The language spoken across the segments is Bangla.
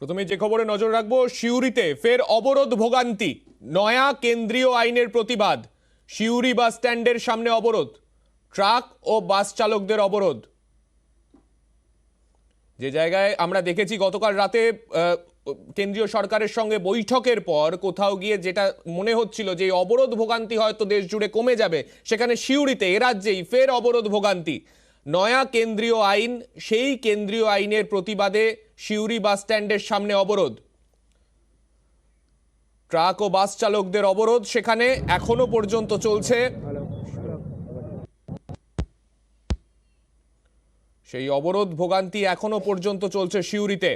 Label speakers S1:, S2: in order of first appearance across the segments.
S1: প্রথমে যে খবরে নজর রাখব, সিউড়িতে ফের অবরোধ ভোগান্তি, নয়া কেন্দ্রীয় আইনের প্রতিবাদ, সিউড়ি বাস স্ট্যান্ডের সামনে অবরোধ, ট্রাক ও বাস চালকদের অবরোধ। যে জায়গায় আমরা দেখেছি গতকাল রাতে কেন্দ্রীয় সরকারের সঙ্গে বৈঠকের পর কোথাও গিয়ে যেটা মনে হচ্ছিল যে অবরোধ ভোগান্তি হয়তো দেশ জুড়ে কমে যাবে, সেখানে সিউড়িতে, এ রাজ্যেই ফের অবরোধ ভোগান্তি। নয়া কেন্দ্রীয় আইন, সেই কেন্দ্রীয় আইনের প্রতিবাদে সিউড়ি বাস স্ট্যান্ডের সামনে অবরোধ। ট্রাক ও বাস চালকদের অবরোধ সেখানে এখনও পর্যন্ত চলছে। সেই অবরোধ ভোগান্তি এখনও পর্যন্ত চলছে সিউড়িতে।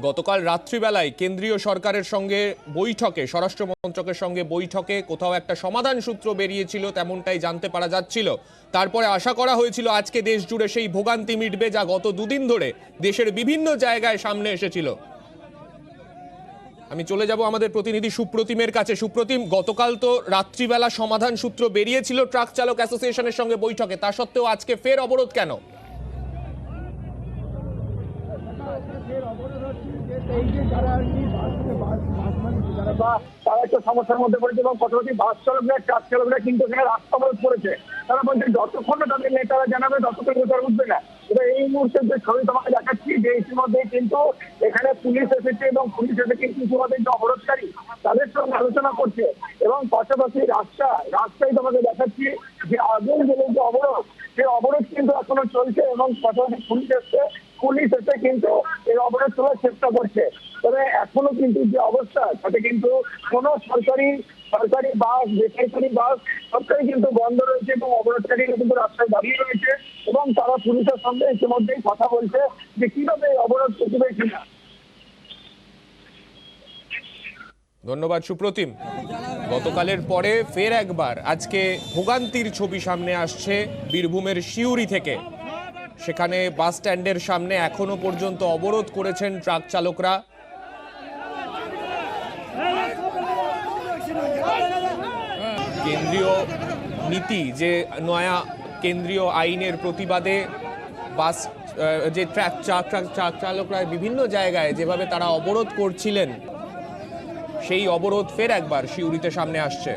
S1: গতকাল রাত্রিবেলায় কেন্দ্রীয় সরকারের সঙ্গে বৈঠকে, স্বরাষ্ট্র মন্ত্রকের সঙ্গে বৈঠকে কোথাও একটা সমাধান সূত্র বেরিয়েছিল তেমনটাই জানতে পারা যাচ্ছিল। তারপরে আশা করা হয়েছিল আজকে দেশ জুড়ে সেই ভোগান্তি মিটবে যা গত দুদিন ধরে দেশের বিভিন্ন জায়গায় সামনে এসেছিল। আমি চলে যাব আমাদের প্রতিনিধি সুপ্রতিমের কাছে। সুপ্রতিম, গতকাল তো রাত্রিবেলা সমাধান সূত্র বেরিয়েছিল ট্রাক চালক অ্যাসোসিয়েশনের সঙ্গে বৈঠকে। তা সত্ত্বেও আজকে ফের অবরোধ কেন?
S2: এই যে যারা আর বা, তারা একটা সমস্যার মধ্যে পড়েছে এবং পাশাপাশি বাস চালকরা, ট্রাক চালকরা কিন্তু সেখানে রাস্তা অবরোধ করেছে। তারা বলছে, যতক্ষণ তাদের নেতারা জানাবে, ততক্ষণ তারা উঠবে না। এবার এই মুহূর্তে যে ছবি তোমাকে দেখাচ্ছি, যে ইতিমধ্যে কিন্তু এখানে পুলিশ এসেছে এবং পুলিশ এসে কিন্তু ইতিমধ্যে যে অবরোধকারী, তাদের সঙ্গে আলোচনা করছে। এবং পাশাপাশি রাস্তা, রাস্তায় তোমাকে দেখাচ্ছি যে আগুন জেলে যে অবরোধ, সেই অবরোধ কিন্তু এখনও চলছে এবং পাশাপাশি পুলিশ এসছে। পুলিশ এসে কিন্তু এই অবরোধ তোলার চেষ্টা করছে। তবে এখনও কিন্তু যে অবস্থা, তাতে কিন্তু কোনো সরকারি সরকারি বাস, বেসরকারি বাস সবটাই কিন্তু বন্ধ রয়েছে এবং অবরোধকারীরা কিন্তু রাস্তায় দাঁড়িয়ে রয়েছে এবং তারা পুলিশের সঙ্গে ইতিমধ্যেই কথা বলছে যে কীভাবে অবরোধ চলবে কিনা।
S1: ধন্যবাদ সুপ্রতিম। গতকালের পরে ফের একবার আজকে ভোগান্তির ছবি সামনে আসছে বীরভূমের শিউরি থেকে। সেখানে বাস স্ট্যান্ডের সামনে এখনও পর্যন্ত অবরোধ করেছেন ট্রাক চালকরা। কেন্দ্রীয় নীতি, যে নয়া কেন্দ্রীয় আইনের প্রতিবাদে বাস যে ট্রাক ট্রাক ট্রাক চালকরা বিভিন্ন জায়গায় যেভাবে তারা অবরোধ করছিলেন, সেই অবরোধ ফের একবার শিউরিতে সামনে আসছে।